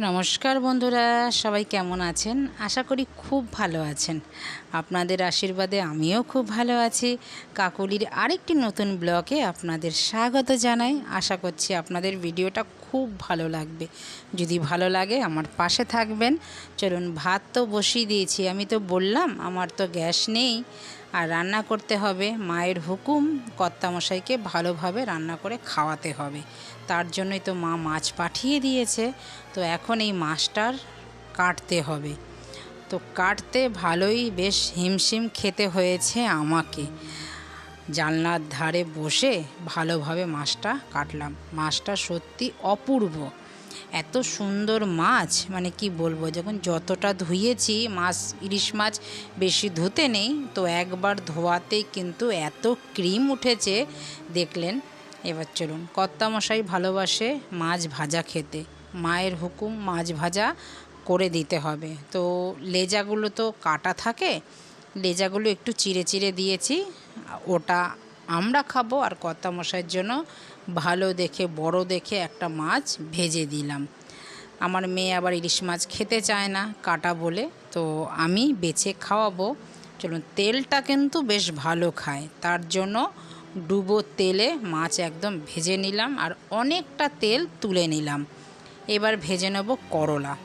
নমস্কার বন্ধুরা, সবাই কেমন আছেন? আশা করি খুব ভালো আছেন। আপনাদের আশীর্বাদে আমিও খুব ভালো আছি। কাকুলির আরেকটি নতুন ব্লগে আপনাদের স্বাগত জানাই। আশা করছি আপনাদের ভিডিওটা খুব ভালো লাগবে। যদি ভালো লাগে, আমার পাশে থাকবেন। চলুন, ভাত তো বসিয়ে দিয়েছি। আমি তো বললাম, আমার তো গ্যাস নেই। আর রান্না করতে হবে। মায়ের হুকুম, কর্তামশাইকে ভালোভাবে রান্না করে খাওয়াতে হবে। তার জন্যই তো মা মাছ পাঠিয়ে দিয়েছে। তো এখন এই মাছটার কাটতে হবে। তো কাটতে ভালোই বেশ হিমশিম খেতে হয়েছে আমাকে। জানলার ধারে বসে ভালোভাবে মাছটা কাটলাম। মাছটা সত্যি অপূর্ব। এত সুন্দর মাছ মানে কি বলব, যখন যতটা ধুয়েছি, মাছ, ইলিশ মাছ বেশি ধুতে নেই, তো একবার ধোয়াতেই কিন্তু এত ক্রিম উঠেছে, দেখলেন? এবার চলুন, কর্তামশাই ভালোবাসে মাছ ভাজা খেতে। মায়ের হুকুম, মাছ ভাজা করে দিতে হবে। তো লেজাগুলো তো কাটা থাকে, লেজাগুলো একটু চিড়ে চিড়ে দিয়েছি, ওটা আমরা খাব আর কর্তামশাইয়ের জন্য ভালো দেখে, বড় দেখে একটা মাছ ভেজে দিলাম। আমার মেয়ে আবার ইলিশ মাছ খেতে চায় না, কাটা বলে। তো আমি বেছে খাওয়াবো। চলুন, তেলটা কিন্তু বেশ ভালো খায়। তার জন্য ডুবো তেলে মাছ একদম ভেজে নিলাম আর অনেকটা তেল তুলে নিলাম। এবার ভেজে নেব করলা।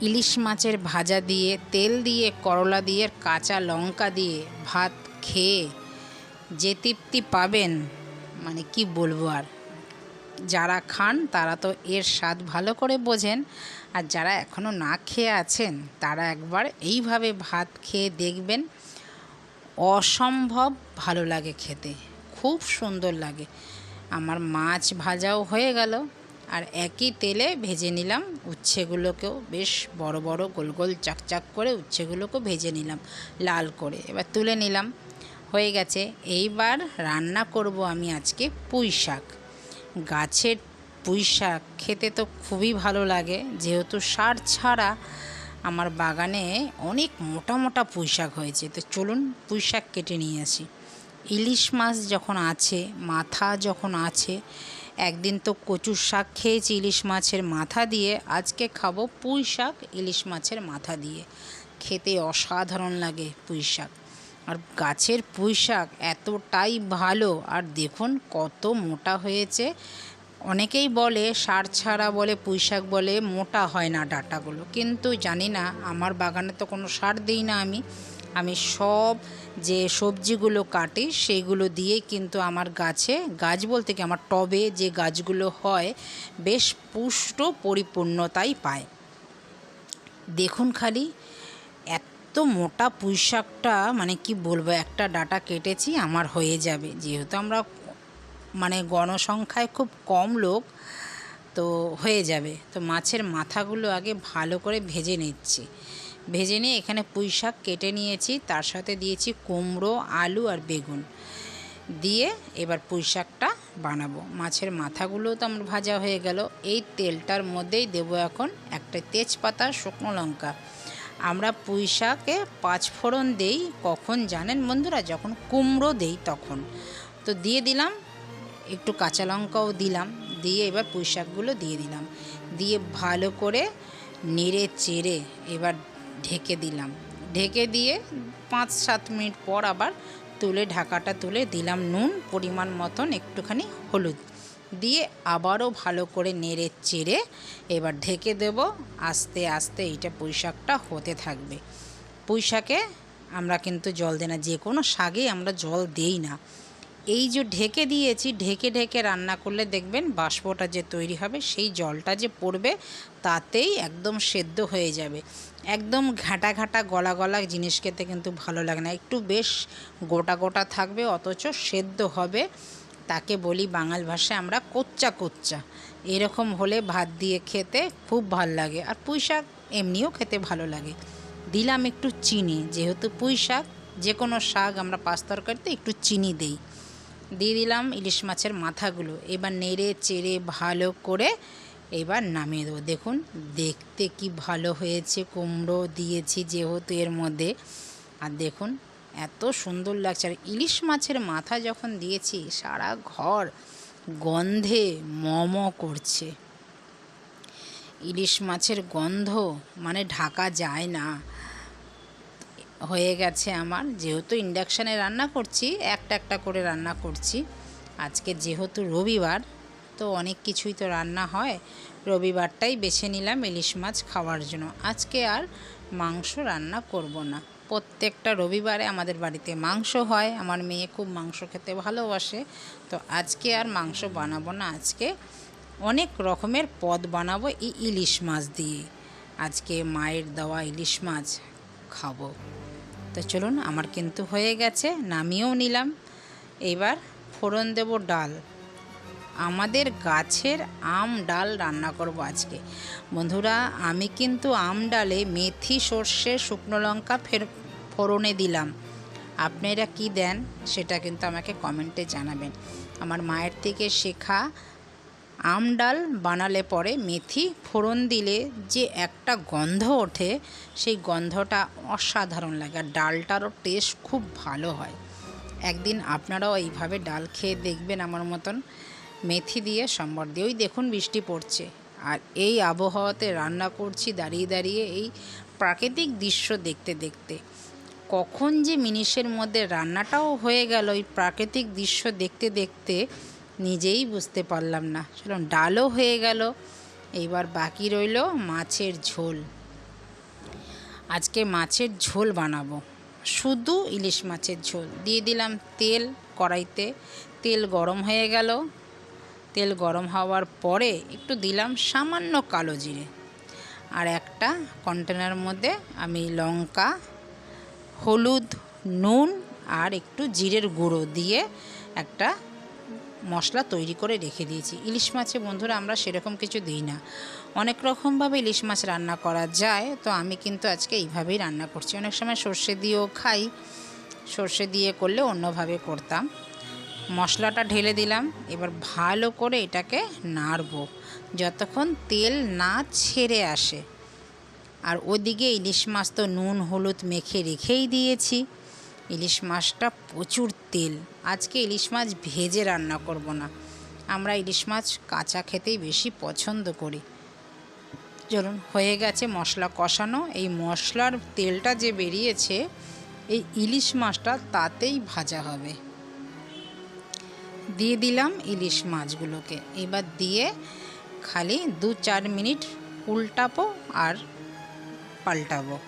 ইলিশ মাছের ভাজা দিয়ে, তেল দিয়ে, করলা দিয়ে, কাঁচা লঙ্কা দিয়ে ভাত খেয়ে যে তৃপ্তি পাবেন মানে কি বলব আর? যারা খান, তারা তো এর স্বাদ ভালো করে বোঝেন। আর যারা এখনও না খেয়ে আছেন, তারা একবার এইভাবে ভাত খেয়ে দেখবেন, অসম্ভব ভালো লাগে খেতে। খুব সুন্দর লাগে। আমার মাছ ভাজাও হয়ে গেল। আর একই তেলে ভেজে নিলাম উচ্ছেগুলোকেও। বেশ বড় বড় গোল গোল চাকচাক করে উচ্ছেগুলোকেও ভেজে নিলাম, লাল করে। এবার তুলে নিলাম। হয়ে গেছে। এইবার রান্না করব আমি আজকে পুঁই শাক। গাছের পুঁই শাক খেতে তো খুবই ভালো লাগে। যেহেতু সার ছাড়া আমার বাগানে অনেক মোটা মোটা পুঁই শাক হয়েছে। তো চলুন পুঁই শাক কেটে নিয়ে আসি। ইলিশ মাছ যখন আছে, মাথা যখন আছে, একদিন তো কচুর শাক খেয়েছি ইলিশ মাছের মাথা দিয়ে। আজকে খাব পুঁই শাক ইলিশ মাছের মাথা দিয়ে। খেতে অসাধারণ লাগে পুঁই শাক। আর গাছের পুঁই শাক এতটাই ভালো, আর দেখুন কত মোটা হয়েছে। অনেকেই বলে সার ছাড়া বলে পুঁই শাক বলে মোটা হয় না ডাটাগুলো, কিন্তু জানি না, আমার বাগানে তো কোনো সার দিই না আমি। আমি সব যে সবজিগুলো কাটি সেইগুলো দিয়েই কিন্তু আমার গাছে, গাছ বলতে কি আমার টবে যে গাছগুলো হয়, বেশ পুষ্ট পরিপূর্ণতাই পায়। দেখুন খালি মোটা পুঁই শাকটা মানে কি বলব, একটা ডাটা কেটেছি, আমার হয়ে যাবে। যেহেতু আমরা মানে গণসংখ্যায় খুব কম লোক, তো হয়ে যাবে। তো মাছের মাথাগুলো আগে ভালো করে ভেজে নিচ্ছি। ভেজে নিয়ে এখানে পুঁই শাক কেটে নিয়েছি, তার সাথে দিয়েছি কুমড়ো, আলু আর বেগুন। দিয়ে এবার পুঁই শাকটা বানাবো। মাছের মাথাগুলো তো আমার ভাজা হয়ে গেল। এই তেলটার মধ্যেই দেবো এখন একটা তেজপাতা, শুকনো লঙ্কা। আমরা পুঁই শাকে পাঁচ ফোড়ন দেই, কখন জানেন বন্ধুরা? যখন কুমড়ো দেই তখন। তো দিয়ে দিলাম, একটু কাঁচা লঙ্কাও দিলাম, দিয়ে এবার পুঁই শাকগুলো দিয়ে দিলাম। দিয়ে ভালো করে নেড়ে চেড়ে এবার ঢেকে দিলাম। ঢেকে দিয়ে পাঁচ সাত মিনিট পর আবার তুলে, ঢাকাটা তুলে দিলাম নুন, পরিমাণ মতন একটুখানি হলুদ। দিয়ে আবারও ভালো করে নেড়ে চেড়ে এবার ঢেকে দেব। আস্তে আস্তে এইটা পুঁই শাকটা হতে থাকবে। পুঁই শাকে আমরা কিন্তু জল দিই না, যে কোনো শাকে আমরা জল দেই না। এই যে ঢেকে দিয়েছি, ঢেকে ঢেকে রান্না করলে দেখবেন বাষ্পটা যে তৈরি হবে, সেই জলটা যে পড়বে তাতেই একদম সেদ্ধ হয়ে যাবে। একদম ঘাটা ঘাটা, গলা গলা জিনিস খেতে কিন্তু ভালো লাগে না। একটু বেশ গোটা গোটা থাকবে, অথচ সেদ্ধ হবে। তাকে বলি বাঙাল ভাষায় আমরা কোচ্চা কোচ্চা। এরকম হলে ভাত দিয়ে খেতে খুব ভালো লাগে। আর পুঁই শাক এমনিও খেতে ভালো লাগে। দিলাম একটু চিনি, যেহেতু পুঁই শাক যে কোনো শাক আমরা পাঁচ তরকারিতে একটু চিনি দেই। দিয়ে দিলাম ইলিশ মাছের মাথাগুলো। এবার নেড়ে চেড়ে ভালো করে এবার নামিয়ে দেবো। দেখুন, দেখতে কি ভালো হয়েছে, কুমড়ো দিয়েছি যেহেতু এর মধ্যে। আর দেখুন এত সুন্দর লাগছে। আর ইলিশ মাছের মাথা যখন দিয়েছি, সারা ঘর গন্ধে মম করছে। ইলিশ মাছের গন্ধ মানে ঢাকা যায় না। হয়ে গেছে আমার। যেহেতু ইন্ডাকশানে রান্না করছি, একটা একটা করে রান্না করছি। আজকে যেহেতু রবিবার, তো অনেক কিছুই তো রান্না হয়। রবিবারটাই বেছে নিলাম ইলিশ মাছ খাওয়ার জন্য। আজকে আর মাংস রান্না করব না। প্রত্যেকটা রবিবারে আমাদের বাড়িতে মাংস হয়। আমার মেয়ে খুব মাংস খেতে ভালোবাসে। তো আজকে আর মাংস বানাবো না। আজকে অনেক রকমের পদ বানাবো এই ইলিশ মাছ দিয়ে। আজকে মায়ের দেওয়া ইলিশ মাছ খাব। তো চলুন, আমার কিন্তু হয়ে গেছে, নামিয়েও নিলাম। এবার ফোড়ন দেব ডাল। আমাদের গাছের আম ডাল রান্না করব আজকে। বন্ধুরা, আমি কিন্তু আম ডালে মেথি, সর্ষে, শুকনো লঙ্কা ফের, ফোড়নে দিলাম। আপনারা কি দেন সেটা কিন্তু আমাকে কমেন্টে জানাবেন। আমার মায়ের থেকে শেখা আম ডাল বানালে পরে মেথি ফোড়ন দিলে যে একটা গন্ধ ওঠে, সেই গন্ধটা অসাধারণ লাগে আর ডালটারও টেস্ট খুব ভালো হয়। একদিন আপনারাও এইভাবে ডাল খেয়ে দেখবেন আমার মতন। মেথি দিয়ে সম্বর দিয়ে। ওই দেখুন বৃষ্টি পড়ছে। আর এই আবহাওয়াতে রান্না করছি দাঁড়িয়ে দাঁড়িয়ে এই প্রাকৃতিক দৃশ্য দেখতে দেখতে। কখন যে মিনিশের মধ্যে রান্নাটাও হয়ে গেল, ওই প্রাকৃতিক দৃশ্য দেখতে দেখতে নিজেই বুঝতে পারলাম না। চলুন, ডালও হয়ে গেল। এইবার বাকি রইল মাছের ঝোল। আজকে মাছের ঝোল বানাবো। শুধু ইলিশ মাছের ঝোল। দিয়ে দিলাম তেল কড়াইতে। তেল গরম হয়ে গেল। তেল গরম হওয়ার পরে একটু দিলাম সামান্য কালো জিরে। আর একটা কন্টেনার মধ্যে আমি লঙ্কা, হলুদ, নুন আর একটু জিরের গুঁড়ো দিয়ে একটা মশলা তৈরি করে রেখে দিয়েছি। ইলিশ মাছে বন্ধুরা আমরা সেরকম কিছু দিই না। অনেক রকমভাবে ইলিশ মাছ রান্না করা যায়, তো আমি কিন্তু আজকে এইভাবেই রান্না করছি। অনেক সময় সর্ষে দিয়েও খাই। সর্ষে দিয়ে করলে অন্যভাবে করতাম। মশলাটা ঢেলে দিলাম। এবার ভালো করে এটাকে নাড়বো। যতক্ষণ তেল না ছেড়ে আসে। আর ওদিকে ইলিশ মাছ তো নুন, হলুদ মেখে রেখেই দিয়েছি। ইলিশ মাছটা প্রচুর তেল। আজকে ইলিশ মাছ ভেজে রান্না করব না। আমরা ইলিশ মাছ কাঁচা খেতেই বেশি পছন্দ করি। চলুন, হয়ে গেছে মশলা কষানো। এই মশলার তেলটা যে বেরিয়েছে, এই ইলিশ মাছটা তাতেই ভাজা হবে। দিয়ে দিলাম ইলিশ মাছগুলোকে। এবার দিয়ে খালি দু চার মিনিট উল্টাবো আর পাল্টাবো।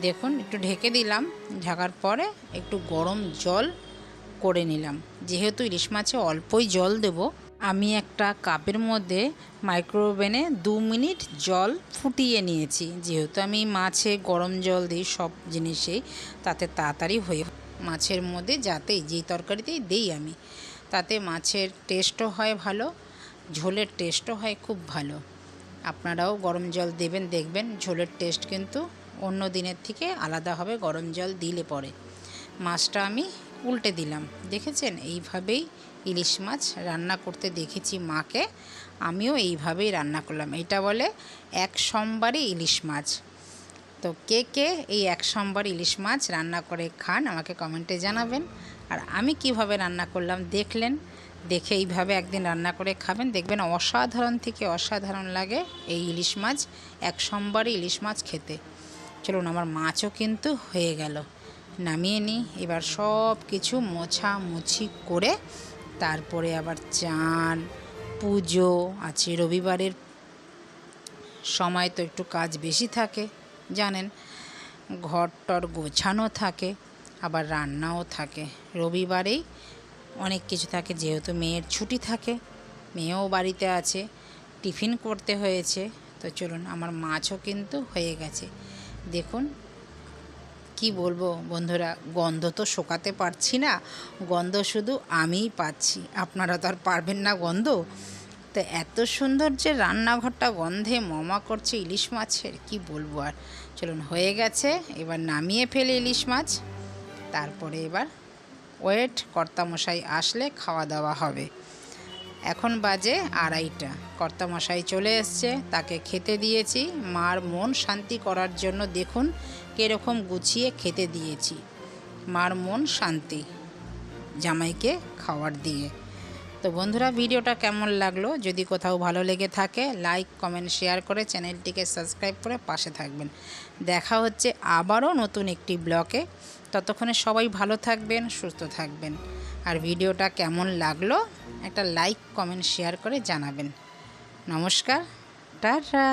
দেখুন, একটু ঢেকে দিলাম, ঢাকার পরে একটু গরম জল করে নিলাম। যেহেতু ইলিশ মাছে অল্পই জল দেব, আমি একটা কাপের মধ্যে মাইক্রোওভেনে দু মিনিট জল ফুটিয়ে নিয়েছি। যেহেতু আমি মাছে গরম জল দিই সব জিনিসেই, তাতে তাড়াতাড়ি হয়ে মাছের মধ্যে যাতেই যেই তরকারিতেই দিই আমি। তাতে মাছের টেস্টও হয় ভালো, ঝোলের টেস্টও হয় খুব ভালো। আপনারাও গরম জল দেবেন, দেখবেন ঝোলের টেস্ট কিন্তু অন্য দিনের থেকে আলাদা হবে, গরম জল দিলে পরে। মাছটা আমি উল্টে দিলাম। দেখেছেন? এইভাবেই ইলিশ মাছ রান্না করতে দেখেছি মাকে। আমিও এইভাবেই রান্না করলাম। এটা বলে এক সোমবারে ইলিশ মাছ। তো কে কে এই এক সোমবার ইলিশ মাছ রান্না করে খান, আমাকে কমেন্টে জানাবেন। আর আমি কীভাবে রান্না করলাম দেখলেন, দেখে এইভাবে একদিন রান্না করে খাবেন। দেখবেন অসাধারণ থেকে অসাধারণ লাগে এই ইলিশ মাছ, এক সোমবারে ইলিশ মাছ খেতে। চলুন আমার মাছও কিন্তু হয়ে গেল। নামিয়ে নিই, এবার সব কিছু মোছামুছি করে তারপরে আবার চান, পুজো, আছে রবিবারের সময় তো একটু কাজ বেশি থাকে, জানেন। ঘর টর গোছানো থাকে আবার রান্নাও থাকে। রবিবারেই অনেক কিছু থাকে, যেহেতু মেয়ের ছুটি থাকে, মেয়েও বাড়িতে আছে, টিফিন করতে হয়েছে, তো চলুন আমার মাছও কিন্তু হয়ে গেছে। দেখুন, কি বলব বন্ধুরা, গন্ধ তো শোকাতে পারছি না, গন্ধ শুধু আমিই পাচ্ছি। আপনারা তো আর পারবেন না গন্ধ। তো এত সুন্দর যে রান্নাঘরটা গন্ধে মমা করছে ইলিশ মাছের, কি বলব আর। চলুন হয়ে গেছে, এবার নামিয়ে ফেলে ইলিশ মাছ। তারপরে এবার ওয়েট কর্তামশাই আসলে খাওয়া দাওয়া হবে। এখন বাজে আড়াইটা। কর্তামশাই চলে এসছে, তাকে খেতে দিয়েছি। মার মন শান্তি করার জন্য দেখুন কীরকম গুছিয়ে খেতে দিয়েছি। মার মন শান্তি। জামাইকে খাওয়ার দিয়ে। তো বন্ধুরা, ভিডিওটা কেমন লাগল? যদি কোথাও ভালো লেগে থাকে লাইক কমেন্ট শেয়ার করে চ্যানেলটিকে সাবস্ক্রাইব করে পাশে থাকবেন। দেখা হচ্ছে আবারও নতুন একটি ব্লকে। ততক্ষণে সবাই ভালো থাকবেন, সুস্থ থাকবেন। আর ভিডিওটা কেমন লাগল, একটা লাইক কমেন্ট শেয়ার করে জানাবেন। নমস্কার, টাটা!